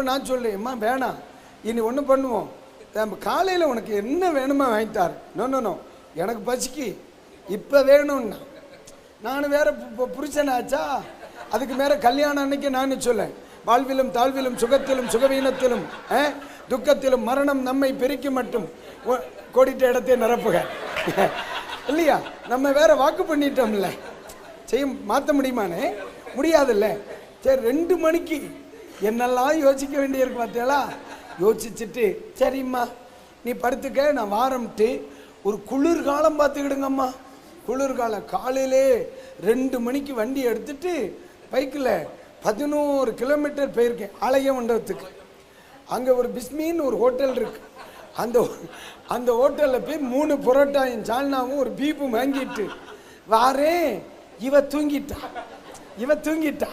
இப்போ நான் சொல்லேன் அம்மா வேணாம். இனி ஒன்று பண்ணுவோம். நம்ம காலையில் உனக்கு என்ன வேணுமோ வாங்கித்தார் நோ எனக்கு பசிக்கு. இப்போ வேணும்னா. நான் வேற பு- புருஷனாச்சா? அதுக்கு மேலே கல்யாணம் அன்னைக்கு நான் சொல்லேன் வாழ்விலும் தாழ்விலும் சுகத்திலும் சுகவீனத்திலும் ஆ, துக்கத்திலும் மரணம் நம்மை பெருக்கி மட்டும். கோடிட்ட இடத்தை நிரப்புக. இல்லையா? நம்ம வேற வாக்கு பண்ணிட்டோம்ல. செய்ய மாற்ற முடியுமானே? முடியாதுல்ல. சரி ரெண்டு மணிக்கு என்னெல்லாம் யோசிக்க வேண்டியிருக்கு பார்த்தீங்களா யோசிச்சுட்டு சரிம்மா நீ படுத்துக்க நான் வாரம்ட்டு ஒரு குளிர்காலம் பார்த்துக்கிடுங்கம்மா. குளிர்காலம் காலையிலே ரெண்டு மணிக்கு வண்டி எடுத்துட்டு பைக்கில் பதினோரு கிலோமீட்டர் போயிருக்கேன் ஆலய மண்டபத்துக்கு. அங்கே ஒரு பிஸ்மின்னு ஒரு ஹோட்டல் இருக்கு. அந்த அந்த ஹோட்டலில் போய் மூணு புரோட்டாயும் சால்னாவும் ஒரு பீப்பும் வாங்கிட்டு வாரேன். இவ தூங்கிட்டா. இவ தூங்கிட்டா.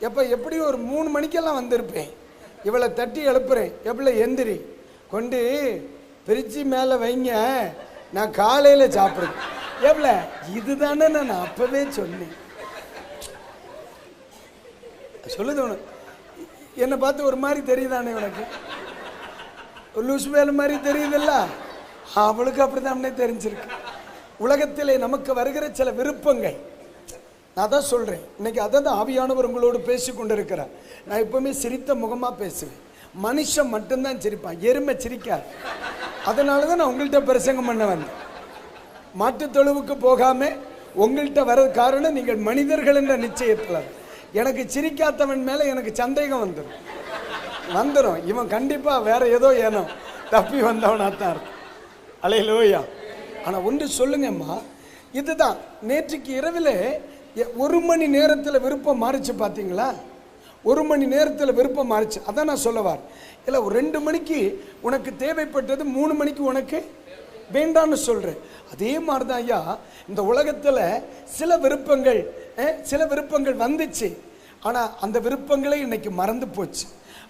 எப்போ எப்படி ஒரு மூணு மணிக்கெல்லாம் வந்திருப்பேன். இவளை தட்டி எழுப்புறேன். எவ்வளோ எந்திரி. கொண்டு பிரிட்ஜி மேலே வைங்க. நான் காலையில் சாப்பிடுவேன். எவ்வளோ இதுதானே நான் அப்போவே சொன்னேன். சொல்லுது உனக்கு. என்னை பார்த்து ஒரு மாதிரி தெரியுதானே உனக்கு? ஒரு லூசு வேலை மாதிரி தெரியுதுல்ல? அவளுக்கு அப்படிதானே தெரிஞ்சிருக்கு. உலகத்திலே நமக்கு வருகிற சில விருப்பங்கள். நான் தான் சொல்கிறேன் இன்னைக்கு அதை தான் ஆவியானவர் உங்களோடு பேசி இருக்கிறேன் நான் எப்போவுமே சிரித்த முகமாக பேசுவேன். மனுஷன் மட்டும்தான் சிரிப்பான். எருமை சிரிக்காது. அதனால தான் நான் உங்கள்கிட்ட பிரசங்கம் பண்ண வந்தேன். மாட்டுத் தொழுவுக்கு போகாமல் உங்கள்கிட்ட வர்றது காரணம் நீங்கள் மனிதர்கள் என்ற நிச்சயத்தில். எனக்கு சிரிக்காதவன் மேலே எனக்கு சந்தேகம் வந்துடும் வந்துடும் இவன் கண்டிப்பாக வேற ஏதோ ஏனோ தப்பி வந்தவனாத்தான் இருக்கும் அலையிலோயா. ஆனால் ஒன்று சொல்லுங்கம்மா. இதுதான். நேற்றுக்கு இரவில் ஒரு மணி நேரத்தில் விருப்பம் மாறிச்சு பார்த்தீங்களா ஒரு மணி நேரத்தில் விருப்பம் மாறிச்சு. அதான் நான் சொல்லவார் இல்லை ஒரு ரெண்டு மணிக்கு உனக்கு தேவைப்பட்டது மூணு மணிக்கு உனக்கு வேண்டான்னு சொல்கிறேன் அதே மாதிரி தான் ஐயா இந்த உலகத்தில் சில விருப்பங்கள் சில விருப்பங்கள் வந்துச்சு. ஆனால் அந்த விருப்பங்களே இன்றைக்கி மறந்து போச்சு.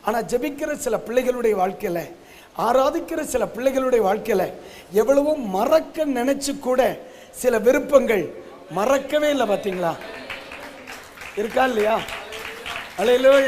ஆனால் ஜெபிக்கிற சில பிள்ளைகளுடைய வாழ்க்கையில் ஆராதிக்கிற சில பிள்ளைகளுடைய வாழ்க்கையில் எவ்வளவோ மறக்க நினச்சி கூட சில விருப்பங்கள் மறக்கவே இல்லை பார்த்தீங்களா இருக்கா இல்லையா? அலையிலோயா.